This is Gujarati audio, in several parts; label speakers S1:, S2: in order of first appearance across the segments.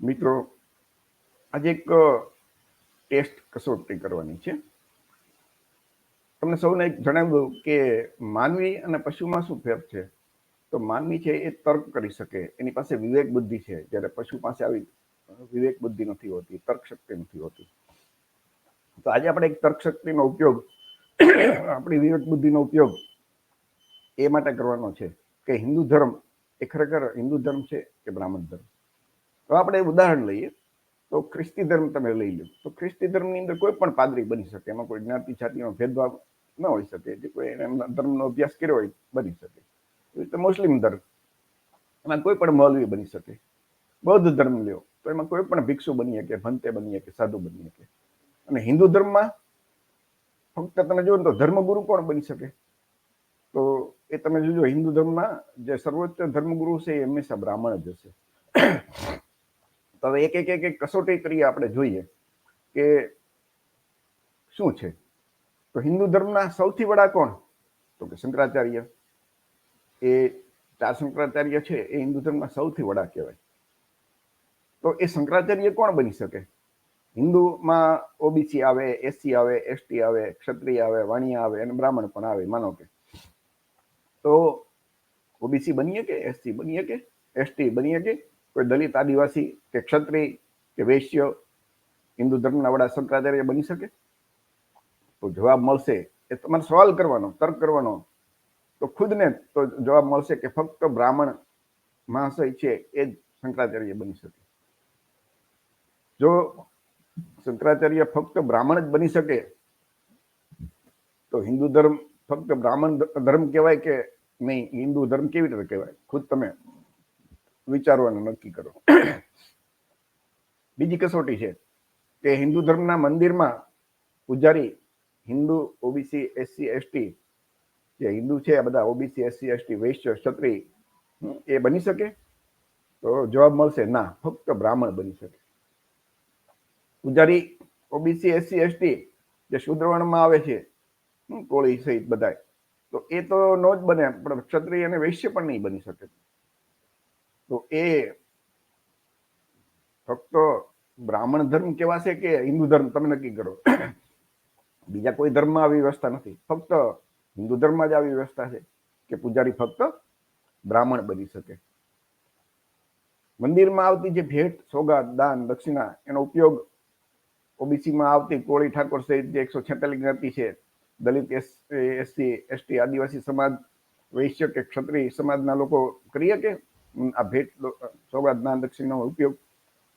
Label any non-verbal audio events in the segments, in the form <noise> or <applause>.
S1: મિત્રો, આજે એક ટેસ્ટ કસોટી કરવાની છે. તમને સૌને એક જણાવી દઉં કે માનવી અને પશુમાં શું ફેર છે? તો માનવી છે એ તર્ક કરી શકે, એની પાસે વિવેક બુદ્ધિ છે. જ્યારે પશુ પાસે આવી વિવેક બુદ્ધિ નથી હોતી, તર્ક શક્તિ નથી હોતી. તો આજે આપણે એક તર્ક શક્તિનો ઉપયોગ, આપણી વિવેક બુદ્ધિનો ઉપયોગ એ માટે કરવાનો છે કે હિન્દુ ધર્મ, એ ખરેખર હિન્દુ ધર્મ છે કે બ્રાહ્મણ ધર્મ? તો આપણે ઉદાહરણ લઈએ. તો ખ્રિસ્તી ધર્મ તમે લઈ લો. તો ખ્રિસ્તી ધર્મની અંદર કોઈ પણ પાદરી બની શકે. એમાં કોઈ જ્ઞાતિ, જાતિનો ભેદભાવ ન હોઈ શકે. જે કોઈ એમના ધર્મનો અભ્યાસ કર્યો હોય બની શકે. એવી રીતે મુસ્લિમ ધર્મ. એમાં કોઈ પણ મૌલવી બની શકે. બૌદ્ધ ધર્મ લ્યો. તો એમાં કોઈ પણ ભિક્ષુ બની શકે, ભંતે બની શકે, સાધુ બની શકે. અને હિન્દુ ધર્મમાં ફક્ત તમે જુઓ તો ધર્મગુરુ કોણ બની શકે? તો એ તમે જોજો, હિન્દુ ધર્મમાં જે સર્વોચ્ચ ધર્મગુરુ છે એ હંમેશા બ્રાહ્મણ જ હશે. તો હવે એક એક એક એક કસોટી કરીએ આપણે જોઈએ કે શું છે? તો હિન્દુ ધર્મના સૌથી વડા કોણ? તો કે શંકરાચાર્ય. એ ચાર શંકરાચાર્ય છે, એ હિન્દુ ધર્મના સૌથી વડા કહેવાય. તો એ શંકરાચાર્ય કોણ બની શકે? હિન્દુમાં ઓબીસી આવે, એસસી આવે, એસટી આવે, ક્ષત્રિય આવે, વાણિયા આવે અને બ્રાહ્મણ પણ આવે, માનો કે. તો ઓબીસી બનીએ કે એસસી બનીએ કે એસટી બનીએ કે કોઈ દલિત આદિવાસી કે ક્ષત્રિય કે વૈશ્ય હિન્દુ ધર્મના વડા શંકરાચાર્ય બની શકે? તો જવાબ મળશે, એ તમારે સવાલ કરવાનો, તર્ક કરવાનો. તો ખુદને તો જવાબ મળશે કે ફક્ત બ્રાહ્મણ મહાશય છે, એ જ શંકરાચાર્ય બની શકે. જો શંકરાચાર્ય ફક્ત બ્રાહ્મણ જ બની શકે, તો હિન્દુ ધર્મ, ફક્ત બ્રાહ્મણ ધર્મ કહેવાય કે નહીં, હિન્દુ ધર્મ કેવી રીતે કહેવાય? ખુદ તમે વિચારવાનું નક્કી કરો. બીજી કસોટી છે કે હિન્દુ ધર્મના મંદિરમાં પૂજારી, હિન્દુ, ઓબીસી, એસસી, એસટી જે હિન્દુ છે, આ બધા ઓબીસી, એસસી, એસટી, વૈશ્ય, ક્ષત્રિય એ બની શકે? તો જવાબ મળશે, ના, ફક્ત બ્રાહ્મણ બની શકે. પૂજારી, ઓબીસી, એસસી, એસટી જે શુદ્રવર્ણમાં આવે છે કોળી સહિત બધા તો એ તો નો જ બને, પણ ક્ષત્રિય અને વૈશ્ય પણ નહીં બની શકે. તો એ ફક્ત બ્રાહ્મણ ધર્મ કેવાશે કે હિન્દુ ધર્મ? તમે નક્કી કરો. બીજા કોઈ ધર્મમાં આવી વ્યવસ્થા નથી. ફક્ત હિન્દુ ધર્મમાં જ આવી વ્યવસ્થા છે કે પૂજારી ફક્ત બ્રાહ્મણ બની શકે. મંદિરમાં આવતી જે ભેટ સોગાદ દાન, દક્ષિણા એનો ઉપયોગ ઓબીસીમાં આવતી કોળી ઠાકોર સહિત જે એકસો છેતાલીસ જ્ઞાતિ છે, દલિત એસસી, એસટી, આદિવાસી સમાજ, વૈશ્ય કે ક્ષત્રિય સમાજના લોકો કરી કે આ ભેટ સોગાદ દાન દક્ષિણાનો ઉપયોગ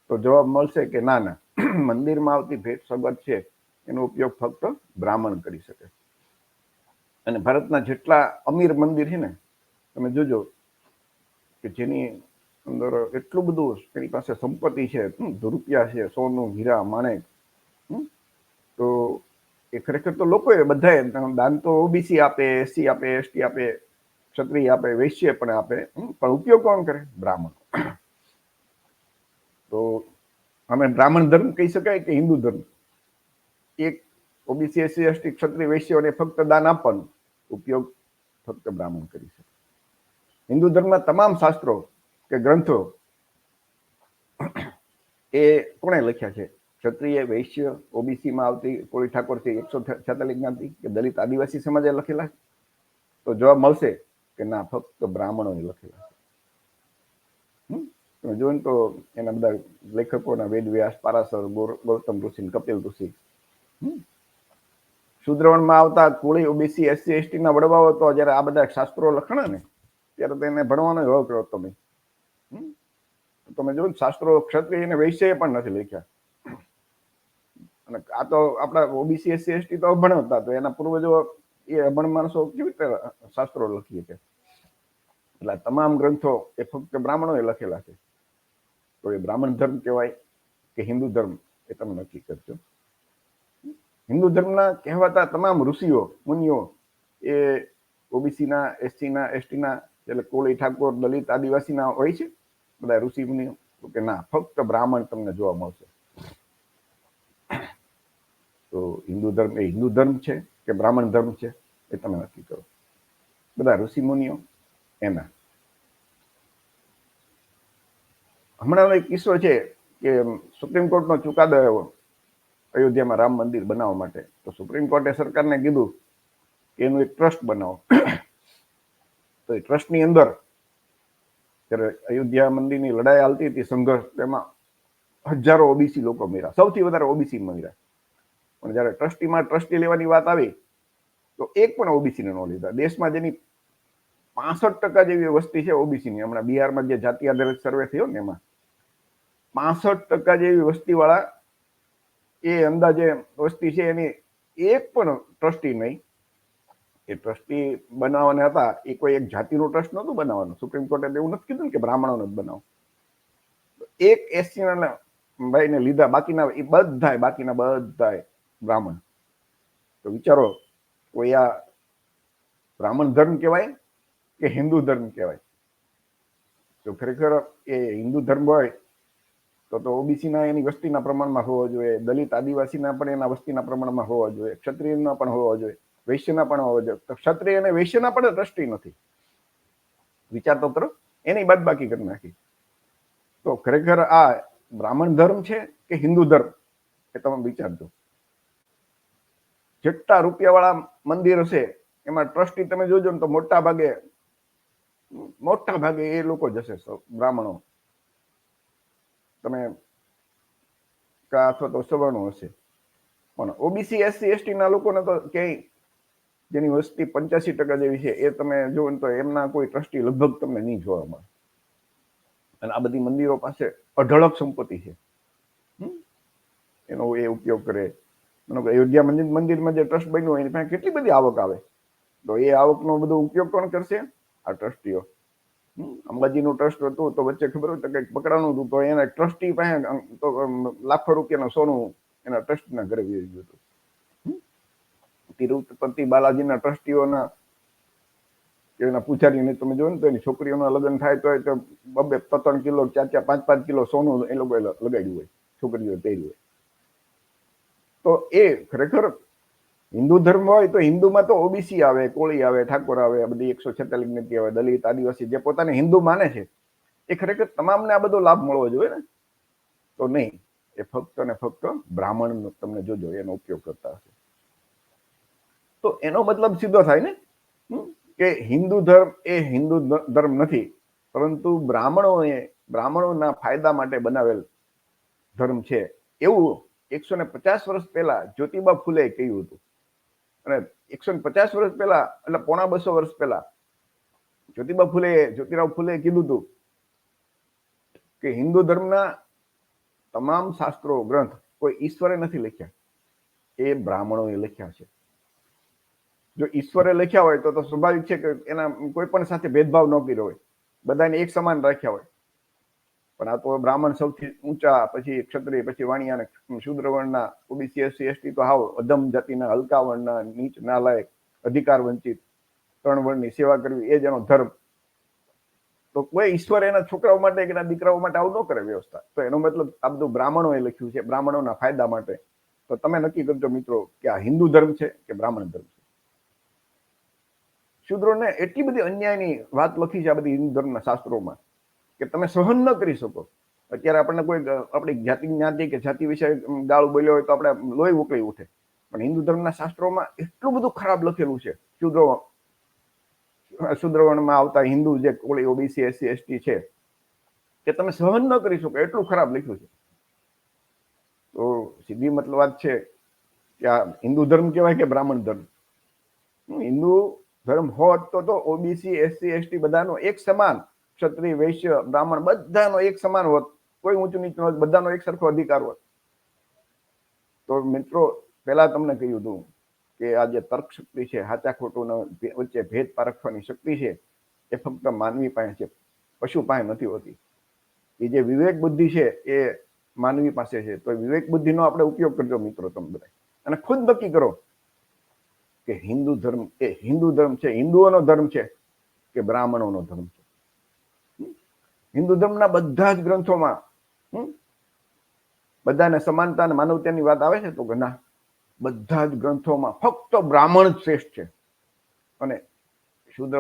S1: તો જવાબ મળશે કે ના ના. <clears throat> મંદિરમાં આવતી ભેટ સોગાદ છે, એનો ઉપયોગ ફક્ત બ્રાહ્મણ કરી શકે. અને ભારતના જેટલા અમીર મંદિર છે ને, તમે જોજો કે જેની અંદર એટલું બધું એની પાસે સંપત્તિ છે રૂપિયા છે, સોનું, હીરા, માણેક તો એ ખરેખર તો લોકોએ બધાએ દાન તો ઓબીસી આપે, એસસી આપે, એસટી આપે ક્ષત્રિય આપે, વૈશ્ય પણ આપે પણ ઉપયોગ કોણ કરે? બ્રાહ્મણ. તો અમે બ્રાહ્મણ ધર્મ કહી શકાય કે હિન્દુ ધર્મ? એક ઓબીસી એસસી એસટી ક્ષત્રિય વૈશ્યોને ફક્ત દાન આપવાનું, ઉપયોગ ફક્ત બ્રાહ્મણ કરી શકે. હિન્દુ ધર્મના તમામ શાસ્ત્રો કે ગ્રંથો એ કોણે લખ્યા છે? ક્ષત્રિય, વૈશ્ય ઓબીસીમાં આવતી કોળી ઠાકોરથી એકસો છેતાલીસ જ્ઞાતિ કે દલિત આદિવાસી સમાજે લખેલા તો જવાબ મળશે કે ના, ફક્ત બ્રાહ્મણોએ લખેલા છે. તમે જોયું તો એના બધા લેખકોના વેદ વ્યાસ, પારાસર ગૌતમ ઋષિ કપિલ ઋષિ. શુદ્રવણમાં આવતા કોળી, ઓબીસી, એસસી એસટી ના વડવાઓ તો જયારે આ બધા શાસ્ત્રો લખણા ને, ત્યારે તો એને ભણવાનો એવો કર્યો તમે તમે જોયું શાસ્ત્રો ક્ષત્રિય અને વૈશ્ય પણ નથી લખ્યા. અને આ તો આપણા ઓબીસી, એસસી, એસટી તો ભણાવતા તો એના પૂર્વજો એ અભણ માણસો કેવી રીતે શાસ્ત્રો લખીએ છે? એટલે તમામ ગ્રંથો એ ફક્ત બ્રાહ્મણોએ લખેલા છે. તો એ બ્રાહ્મણ ધર્મ કહેવાય કે હિન્દુ ધર્મ એ તમે નક્કી કરજો. હિન્દુ ધર્મના કહેવાતા તમામ ઋષિઓ, મુનિઓ એ ઓબીસીના એસટીના એસટીના એટલે કોળી ઠાકોર, દલિત, આદિવાસીના હોય છે. બધા ઋષિ મુનિઓ કે ના, ફક્ત બ્રાહ્મણ તમને જોવા મળશે. તો હિન્દુ ધર્મ એ હિન્દુ ધર્મ છે. કે બ્રાહ્મણ ધર્મ છે એ તમે નક્કી કરો. બધા ઋષિ મુનિઓ એના. હમણાંનો એક કિસ્સો છે કે સુપ્રીમ કોર્ટનો ચુકાદો આવ્યો અયોધ્યામાં રામ મંદિર બનાવવા માટે. તો સુપ્રીમ કોર્ટે સરકારને કીધું કે એનું એક ટ્રસ્ટ બનાવો. <coughs> તો એ ટ્રસ્ટની અંદર જ્યારે અયોધ્યા મંદિરની લડાઈ હાલતી હતી સંઘર્ષ, તેમાં હજારો ઓબીસી લોકો મર્યા. સૌથી વધારે ઓબીસી મર્યા. પણ જ્યારે ટ્રસ્ટીમાં ટ્રસ્ટી લેવાની વાત આવી, તો એક પણ ઓબીસીને ન લીધા. દેશમાં જેની પાસઠ ટકા જેવી વસ્તી છે ઓબીસીની હમણાં બિહારમાં જે જાતિ આધારિત સર્વે થયો ને એમાં, પાસઠ ટકા જેવી વસ્તીવાળા એ અંદાજે વસ્તી છે એની એક પણ ટ્રસ્ટી નહીં. એ ટ્રસ્ટી બનાવવાના હતા. એ કોઈ એક જાતિનું ટ્રસ્ટ નહોતું બનાવવાનું. સુપ્રીમ કોર્ટે એવું નથી કીધું કે બ્રાહ્મણોને જ બનાવો. એક એસસીના ભાઈને લીધા. બાકીના એ બધાય, બાકીના બધાય બ્રાહ્મણ. તો વિચારો, કોઈ આ બ્રાહ્મણ ધર્મ કહેવાય કે હિન્દુ ધર્મ કહેવાય? તો ખરેખર એ હિન્દુ ધર્મ હોય, તો તો ઓબીસીના એની વસ્તીના પ્રમાણમાં હોવો જોઈએ, દલિત આદિવાસીના પણ એના વસ્તીના પ્રમાણમાં હોવા જોઈએ, ક્ષત્રિયના પણ હોવા જોઈએ, વૈશ્યના પણ હોવા જોઈએ. તો ક્ષત્રિય અને વૈશ્યના પણ દ્રષ્ટિ નથી. વિચાર તો કરો, એની બાદ બાકી કરી નાખી. તો ખરેખર આ બ્રાહ્મણ ધર્મ છે કે હિન્દુ ધર્મ? એ તમે વિચારજો. જેટલા રૂપિયાવાળા મંદિર હશે એમાં ટ્રસ્ટી તમે જોજો ને તો મોટા ભાગે મોટા ભાગે એ લોકો જશે બ્રાહ્મણો. તમે કા અથવા તો સવર્ણો હશે. પણ ઓબીસી એસસી એસટી ના લોકોને તો ક્યાંય જેની વસ્તી પંચ્યાસી ટકા જેવી છે, એ તમે જો તો એમના કોઈ ટ્રસ્ટી લગભગ તમને નહીં જોવા મળે. અને આ બધી મંદિરો પાસે અઢળક સંપત્તિ છે. એનો એ ઉપયોગ કરે. મને અયોધ્યા મંદિર મંદિરમાં જે ટ્રસ્ટ બન્યું એની પાસે કેટલી બધી આવક આવે? તો એ આવકનો બધો ઉપયોગ કોણ કરશે? આ ટ્રસ્ટીઓ અંબાજીનું ટ્રસ્ટ હતું તો વચ્ચે ખબર હોય તો કંઈક પકડાનું હતું તો એના ટ્રસ્ટી પાસે તો લાખો રૂપિયાનું સોનું એના ટ્રસ્ટના ઘરે વી ગયું હતું. તિરુપતિ બાલાજીના ટ્રસ્ટીઓના એના પૂજારીને તમે જોયું ને તો એની છોકરીઓના લગ્ન થાય તો બબે ત્રણ કિલો, ચાર ચાર, પાંચ પાંચ કિલો સોનું એ લોકોએ લગાડ્યું હોય છોકરીઓ પહેર્યું હોય. તો એ ખરેખર હિન્દુ ધર્મ હોય તો હિન્દુમાં તો ઓબીસી આવે, કોળી આવે, ઠાકોર આવે, આ બધી એકસો છેતાલીસ જ્ઞાતિ આવે, દલિત, આદિવાસી જે પોતાને હિન્દુ માને છે, એ ખરેખર તમામને આ બધો લાભ મળવો જોઈએ ને? તો નહીં. એ ફક્ત ને ફક્ત બ્રાહ્મણ તમને જોજો, એનો ઉપયોગ કરતા હશે. તો એનો મતલબ સીધો થાય ને? કે હિન્દુ ધર્મ એ હિન્દુ ધર્મ નથી, પરંતુ બ્રાહ્મણોએ, બ્રાહ્મણોના ફાયદા માટે બનાવેલ ધર્મ છે. એવું એકસો ને પચાસ વર્ષ પહેલા જ્યોતિબા ફૂલે કહ્યું હતું. અને એકસો ને પચાસ વર્ષ પહેલા એટલે પોણા બસો વર્ષ પહેલા જ્યોતિબા ફૂલે જ્યોતિરાવ ફૂલે કીધું હતું કે હિન્દુ ધર્મના તમામ શાસ્ત્રો, ગ્રંથ કોઈ ઈશ્વરે નથી લખ્યા. એ બ્રાહ્મણોએ લખ્યા છે. જો ઈશ્વરે લખ્યા હોય તો તો સ્વાભાવિક છે કે એના કોઈ પણ સાથે ભેદભાવ ન કર્યો હોય. બધાને એક સમાન રાખ્યા હોય. પણ આ તો બ્રાહ્મણ સૌથી ઊંચા, પછી ક્ષત્રિય, પછી વાણિયા અને શુદ્ર વર્ણના ઓબીસી, એસસી, એસટી તો હાવ અધમ જાતિના હલકા વર્ણના નીચ નાલાયક અધિકાર વંચિત ત્રણ વર્ણની સેવા કરવી, એ જ એનો ધર્મ. તો કોઈ ઈશ્વર એના છોકરાઓ માટે કે એના દીકરાઓ માટે આવું ન કરે વ્યવસ્થા. તો એનો મતલબ આ બધું બ્રાહ્મણોએ લખ્યું છે, બ્રાહ્મણોના ફાયદા માટે. તો તમે નક્કી કરજો મિત્રો કે આ હિન્દુ ધર્મ છે કે બ્રાહ્મણ ધર્મ છે. શુદ્રોને એટલી બધી અન્યાયની વાત લખી છે આ બધી હિન્દુ ધર્મના શાસ્ત્રોમાં. કે તમે સહન ન કરી શકો. અત્યારે આપણને કોઈ, આપણી જાતિ જ્ઞાતિ કે જાતિ વિશે ગાળું બોલ્યો હોય તો આપણે લોહી ઉકળી ઉઠે. પણ હિન્દુ ધર્મના શાસ્ત્રોમાં એટલું બધું ખરાબ લખેલું છે. શુદ્રો શુદ્રવર્ણમાં આવતા હિન્દુ જે કોળી ઓબીસી, એસસી, એસટી છે કે તમે સહન ન કરી શકો. એટલું ખરાબ લખ્યું છે. તો સીધી મતલબ વાત છે કે આ હિન્દુ ધર્મ કહેવાય કે બ્રાહ્મણ ધર્મ? હિન્દુ ધર્મ હોત તો તો ઓબીસી, એસસી, એસટી બધાનો એક સમાન ક્ષત્રિય, વૈશ્ય, બ્રાહ્મણ બધાનો એક સમાન હોત. કોઈ ઊંચું નીચું હોત, બધાનો એક સરખો અધિકાર હોત. તો મિત્રો, પહેલા તમને કહ્યું હતું કે આ જે તર્ક શક્તિ છે સાચા ખોટું વચ્ચે ભેદ પારખવાની શક્તિ છે, એ ફક્ત માનવી પાસે છે, પશુ પાસે નથી હોતી. એ જે વિવેક બુદ્ધિ છે, એ માનવી પાસે છે. તો વિવેક બુદ્ધિનો આપણે ઉપયોગ કરજો મિત્રો તમે બધા અને ખુદ નક્કી કરો કે હિન્દુ ધર્મ, એ હિન્દુ ધર્મ છે, હિન્દુઓનો ધર્મ છે કે બ્રાહ્મણોનો ધર્મ છે. હિન્દુ ધર્મના બધા જ ગ્રંથોમાં બધાને સમાનતા અને માનવતાની વાત આવે છે તો કે ના બધા જ ગ્રંથોમાં ફક્ત બ્રાહ્મણ જ શ્રેષ્ઠ છે. અને શુદ્ર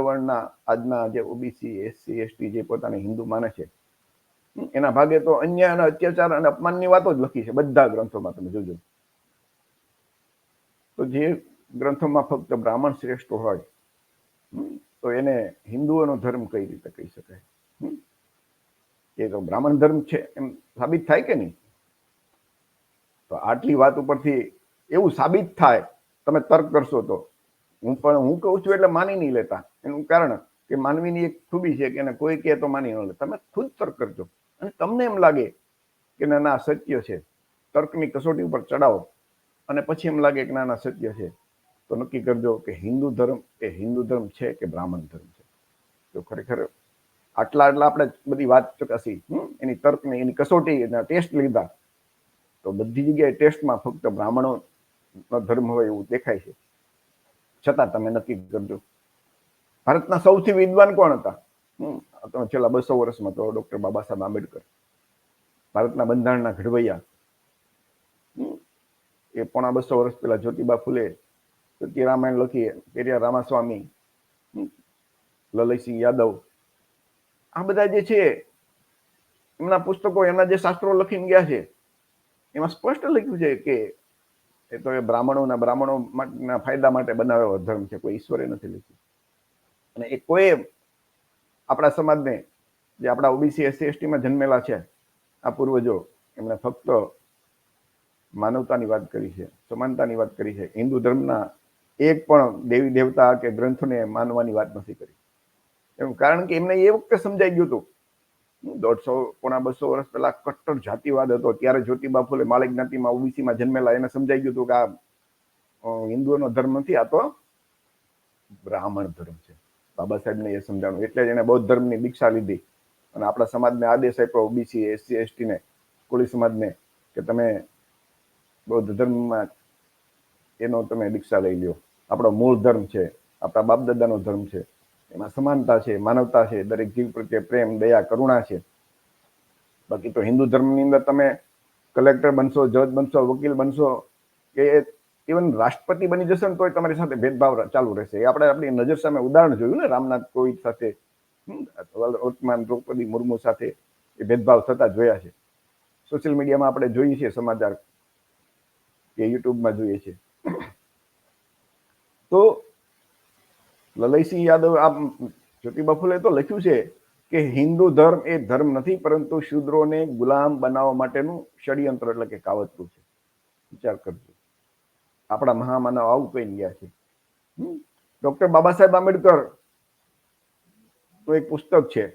S1: આજના જે ઓબીસી એસસી એસટી જે પોતાને હિન્દુ માને છે એના ભાગે તો અન્યાય અને અત્યાચાર અને અપમાનની વાતો જ લખી છે, બધા ગ્રંથોમાં તમે જોજો. તો જે ગ્રંથોમાં ફક્ત બ્રાહ્મણ શ્રેષ્ઠ હોય તો એને હિન્દુઓનો ધર્મ કઈ રીતે કહી શકાય એ તો બ્રાહ્મણ ધર્મ છે, એમ સાબિત થાય કે નહીં? તો આટલી વાત ઉપરથી એવું સાબિત થાય, તમે તર્ક કરશો તો. હું પણ, હું કહું છું એટલે માની નહીં લેતા. એનું કારણ કે માનવીની એક ખૂબી છે કે એને કોઈ કહે તો માની ન લે. તમે ખુદ તર્ક કરજો. અને તમને એમ લાગે કે ના ના, સત્ય છે. તર્કની કસોટી ઉપર ચડાવો. અને પછી એમ લાગે કે ના ના, સત્ય છે. તો નક્કી કરજો કે હિન્દુ ધર્મ એ હિન્દુ ધર્મ છે કે બ્રાહ્મણ ધર્મ છે. તો ખરેખર આટલા આટલા આપણે બધી વાત ચકાસી એની તર્કની એની કસોટી એના ટેસ્ટ લીધા. તો બધી જગ્યાએ ટેસ્ટમાં ફક્ત બ્રાહ્મણો ધર્મ હોય એવું દેખાય છે. છતાં તમે નક્કી કરજો. ભારતના સૌથી વિદ્વાન કોણ હતા? તો છેલ્લા બસો વર્ષમાં તો ડોક્ટર બાબા સાહેબ આંબેડકર. ભારતના બંધારણના ઘડવૈયા. એ પોણા બસો વર્ષ પહેલા જ્યોતિબા ફૂલે રામાયણ લખી, પેરિયા રામાસ્વામી લલયસિંહ યાદવ આ બધા જે છે, એમના પુસ્તકો, એમના જે શાસ્ત્રો લખીને ગયા છે, એમાં સ્પષ્ટ લખ્યું છે કે એ તો એ બ્રાહ્મણોના બ્રાહ્મણો માટેના ફાયદા માટે બનાવેલો ધર્મ છે, કોઈ ઈશ્વરે નથી લખ્યું. અને એ કોઈ આપણા સમાજને, જે આપણા ઓબીસી એસસી એસટીમાં જન્મેલા છે, આ પૂર્વજો એમણે ફક્ત માનવતાની વાત કરી છે, સમાનતાની વાત કરી છે. હિન્દુ ધર્મના એક પણ દેવી દેવતા કે ગ્રંથને માનવાની વાત નથી કરી. એનું કારણ કે એમને એ વખતે સમજાઈ ગયું હતું. દોઢસો પોણા બસો વર્ષ પહેલા કટ્ટર જાતિવાદ હતો. ત્યારે જ્યોતિબા ફુલે માલિક જ્ઞાતિમાં ઓબીસીમાં જન્મેલા. એને સમજાઈ ગયું હતું કે આ હિન્દુઓનો ધર્મ નથી, આ તો બ્રાહ્મણ ધર્મ છે. બાબા સાહેબને એ સમજાણું. એટલે જ એને બૌદ્ધ ધર્મની દીક્ષા લીધી. અને આપણા સમાજને આદેશ આપ્યો ઓબીસી, એસસી, એસટીને. કોળી સમાજને કે તમે બૌદ્ધ ધર્મમાં એનો તમે દીક્ષા લઈ લ્યો. આપણો મૂળ ધર્મ છે. આપણા બાપ દાદાનો ધર્મ છે. એમાં સમાનતા છે, માનવતા છે, દરેક જીવ પ્રત્યે પ્રેમ, દયા, કરુણા છે. બાકી તો હિન્દુ ધર્મની અંદર તમે કલેક્ટર બનશો, જજ બનશો, વકીલ બનશો, કે ઇવન રાષ્ટ્રપતિ બની જશો ને તોય તમારી સાથે ભેદભાવ ચાલુ રહેશે. એ આપણે આપણી નજર સામે ઉદાહરણ જોયું ને, રામનાથ કોવિંદ સાથે વર્તમાન દ્રૌપદી મુર્મુ સાથે એ ભેદભાવ થતા જોયા છે. સોશિયલ મીડિયામાં આપણે જોઈએ છીએ સમાચાર કે યુટ્યુબમાં જોઈએ છે. તો લલયસિંહ યાદવ આ જ્યોતિ બફુલે તો લખ્યું છે કે હિન્દુ ધર્મ એ ધર્મ નથી, પરંતુ શૂદ્રોને ગુલામ બનાવવા માટેનું ષડયંત્ર એટલે કે કાવતરું છે. વિચાર કરજો. આપણા મહામાનવ આવું કહીને ગયા છે. ડોક્ટર બાબા સાહેબ આંબેડકર તો એક પુસ્તક છે.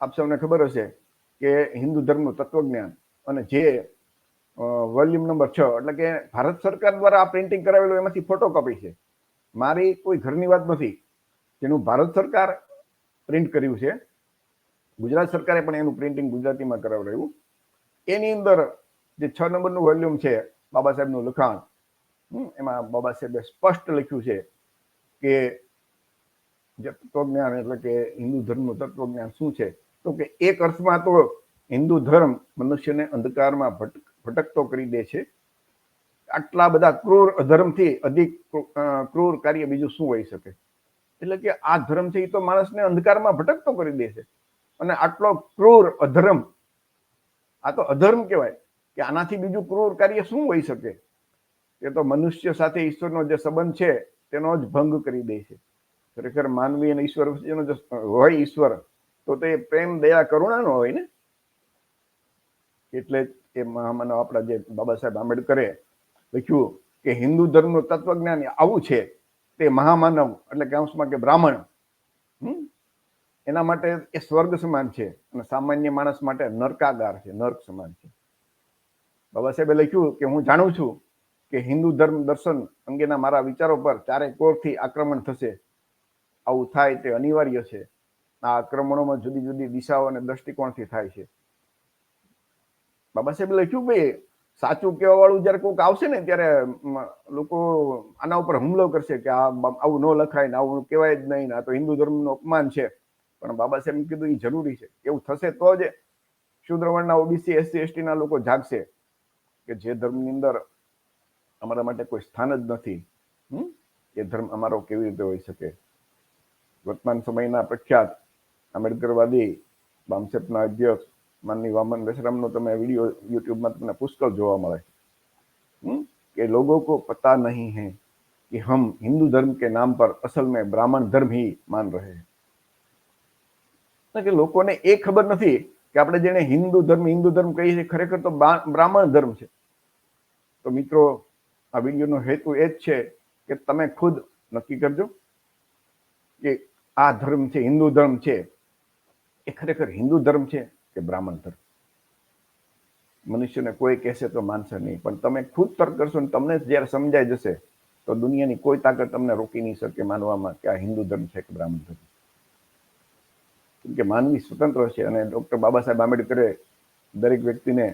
S1: આપ સૌને ખબર હશે કે હિન્દુ ધર્મનું તત્વજ્ઞાન અને જે વોલ્યુમ નંબર છ એટલે કે ભારત સરકાર દ્વારા આ પ્રિન્ટિંગ કરાવેલું એમાંથી ફોટોકોપી છે. મારી કોઈ ઘરની વાત નથી. જેનું ભારત સરકાર પ્રિન્ટ કર્યું છે. ગુજરાત સરકારે પણ એનું પ્રિન્ટિંગ ગુજરાતીમાં કરાવડાવ્યું એની અંદર જે છ નંબરનું વોલ્યુમ છે, બાબા સાહેબનું લખાણ એમાં બાબા સાહેબે સ્પષ્ટ લખ્યું છે કે તત્વજ્ઞાન એટલે કે હિન્દુ ધર્મનું તત્વજ્ઞાન શું છે? તો કે એક અર્થમાં તો હિન્દુ ધર્મ મનુષ્યને અંધકારમાં ભટક ભટકતો કરી દે છે. આટલા બધા ક્રૂર અધર્મથી અધિક ક્રૂર કાર્ય બીજું શું હોઈ શકે? એટલે કે આ ધર્મ છે એ તો માણસને અંધકારમાં ભટકતો કરી દે છે. અને આટલો ક્રૂર અધર્મ, આ તો અધર્મ કહેવાય, કે આનાથી બીજું ક્રૂર કાર્ય શું હોઈ શકે? એ તો મનુષ્ય સાથે ઈશ્વરનો જે સંબંધ છે, તેનો જ ભંગ કરી દે છે. ખરેખર માનવી અને ઈશ્વર વચ્ચેનો જે હોય ઈશ્વર, તો તે પ્રેમ, દયા, કરુણાનો હોય ને? એટલે એ મહામાનવ આપણા જે બાબા સાહેબ આંબેડકરે લખ્યું કે હિન્દુ ધર્મનું તત્વજ્ઞાન આવું છે. તે મહામાનવ, એટલે કે અંશમાં કે બ્રાહ્મણ. હમ? એના માટે એ સ્વર્ગ સમાન છે અને સામાન્ય માણસ માટે નરકાગાર છે, નર્ક સમાન છે. બાબા સાહેબે લખ્યું કે હું જાણું છું કે હિન્દુ ધર્મ દર્શન અંગેના મારા વિચારો પર ચારે કોરથી આક્રમણ થશે. આવું થાય તે અનિવાર્ય છે. આ આક્રમણોમાં જુદી જુદી દિશાઓ અને દ્રષ્ટિકોણથી થાય છે. બાબા સાહેબે લખ્યું કે સાચું કહેવા વાળું જયારે કોઈક આવશે ને, ત્યારે લોકો આના ઉપર હુમલો કરશે કે આ આવું ન લખાય ને આવું કહેવાય જ નહીં ને, આ તો હિન્દુ ધર્મનું અપમાન છે. પણ બાબા સાહેબ કીધું એ જરૂરી છે. એવું થશે તો જ શુદ્ર વર્ણના ઓબીસી, એસસી એસટી ના લોકો જાગશે કે જે ધર્મની અંદર અમારા માટે કોઈ સ્થાન જ નથી? એ ધર્મ અમારો કેવી રીતે હોઈ શકે? વર્તમાન સમયના પ્રખ્યાત આંબેડકરવાદી બામસેપના અધ્યક્ષ માનની વામન બેસરામનો તમે વિડીયો યુટ્યુબમાં તમને પુષ્કળ જોવા મળે हम्म, कि लोगों को पता नहीं है कि हम हिंदू धर्म के नाम पर असल में ब्राह्मण धर्म ही मान रहे हैं એટલે કે લોકોને એ ખબર નથી કે આપણે જેને હિન્દુ ધર્મ હિન્દુ ધર્મ કહીએ છીએ ખરેખર તો બા- બ્રાહ્મણ ધર્મ છે તો મિત્રો આ વિડીયોનો હેતુ એ જ છે કે તમે ખુદ નક્કી કરજો કે આ ધર્મ છે હિન્દુ ધર્મ છે એ ખરેખર હિન્દુ ધર્મ છે કે બ્રાહ્મણ ધર્મ. મનુષ્યને કોઈ કહેશે તો માનશે નહીં. પણ તમે ખુદ તર્ક કરશો ને તમને જ્યારે સમજાઈ જશે, તો દુનિયાની કોઈ તાકાત તમને રોકી નહીં શકે માનવામાં કે આ હિન્દુ ધર્મ છે કે બ્રાહ્મણ ધર્મ. કેમ કે માનવી સ્વતંત્ર છે અને ડૉક્ટર બાબા સાહેબ આંબેડકરે દરેક વ્યક્તિને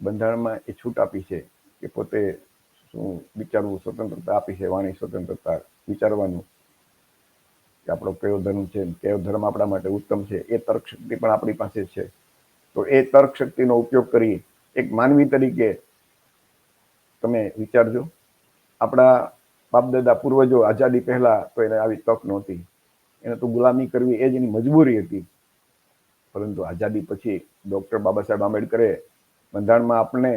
S1: બંધારણમાં એ છૂટ આપી છે કે પોતે શું વિચારવું સ્વતંત્રતા આપી છે, વાણી સ્વતંત્રતા વિચારવાનું. કે આપણો કયો ધર્મ છે કયો ધર્મ આપણા માટે ઉત્તમ છે એ તર્ક શક્તિ પણ આપણી પાસે છે. તો એ તર્ક શક્તિનો ઉપયોગ કરી એક માનવી તરીકે તમે વિચારજો. આપણા બાપદાદા પૂર્વજો આઝાદી પહેલા તો એને આવી તક નહોતી. એને તો ગુલામી કરવી એ જ એની મજબૂરી હતી. પરંતુ આઝાદી પછી ડૉક્ટર બાબા સાહેબ આંબેડકરે બંધારણમાં આપણને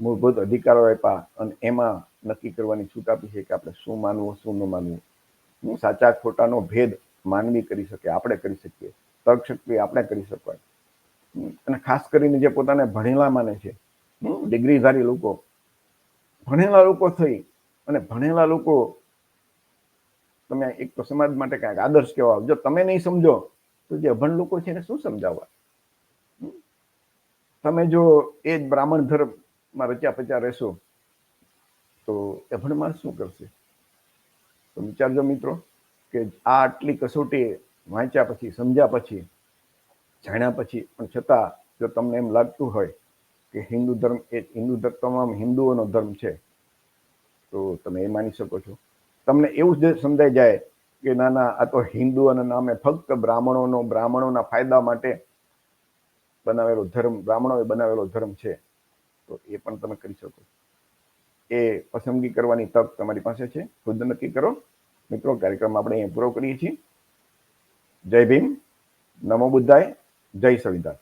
S1: મૂળભૂત અધિકારો આપ્યા અને એમાં નક્કી કરવાની છૂટ આપી છે કે આપણે શું માનવું, શું ન માનવું. હું સાચા ખોટાનો ભેદ માનવી કરી શકે, આપણે કરી શકીએ. તર્ક શક્તિ આપણે કરી શકાય અને ખાસ કરીને જે પોતાને ભણેલા માને છે ડિગ્રીધારી લોકો. ભણેલા લોકો થઈ અને ભણેલા લોકો તમે એક તો સમાજ માટે કાંઈક આદર્શ કહેવા જો તમે નહીં સમજો, તો જે અભણ લોકો છે એને શું સમજાવવા? તમે જો એ જ બ્રાહ્મણ ધર્મમાં રચ્યા પચ્યા રહેશો, તો અભણ માણસ શું કરશે? તો વિચારજો મિત્રો, કે આ આટલી કસોટી વાંચ્યા પછી, સમજ્યા પછી જાણ્યા પછી પણ છતાં જો તમને એમ લાગતું હોય કે હિન્દુ ધર્મ એ હિન્દુ ધર્મ તમામ હિન્દુઓનો ધર્મ છે, તો તમે એ માની શકો છો. તમને એવું જ સમજાઈ જાય કે ના ના, આ તો હિન્દુઓના નામે ફક્ત બ્રાહ્મણોનો, બ્રાહ્મણોના ફાયદા માટે બનાવેલો ધર્મ, બ્રાહ્મણોએ બનાવેલો ધર્મ છે, તો એ પણ તમે કરી શકો. એ પસંદગી કરવાની તક તમારી પાસે છે. ખુદ નક્કી કરો. મિત્રો, કાર્યક્રમ આપણે અહીંયા પૂરો કરીએ છીએ. જય ભીમ. નમો બુદ્ધાય. જય સંવિધાન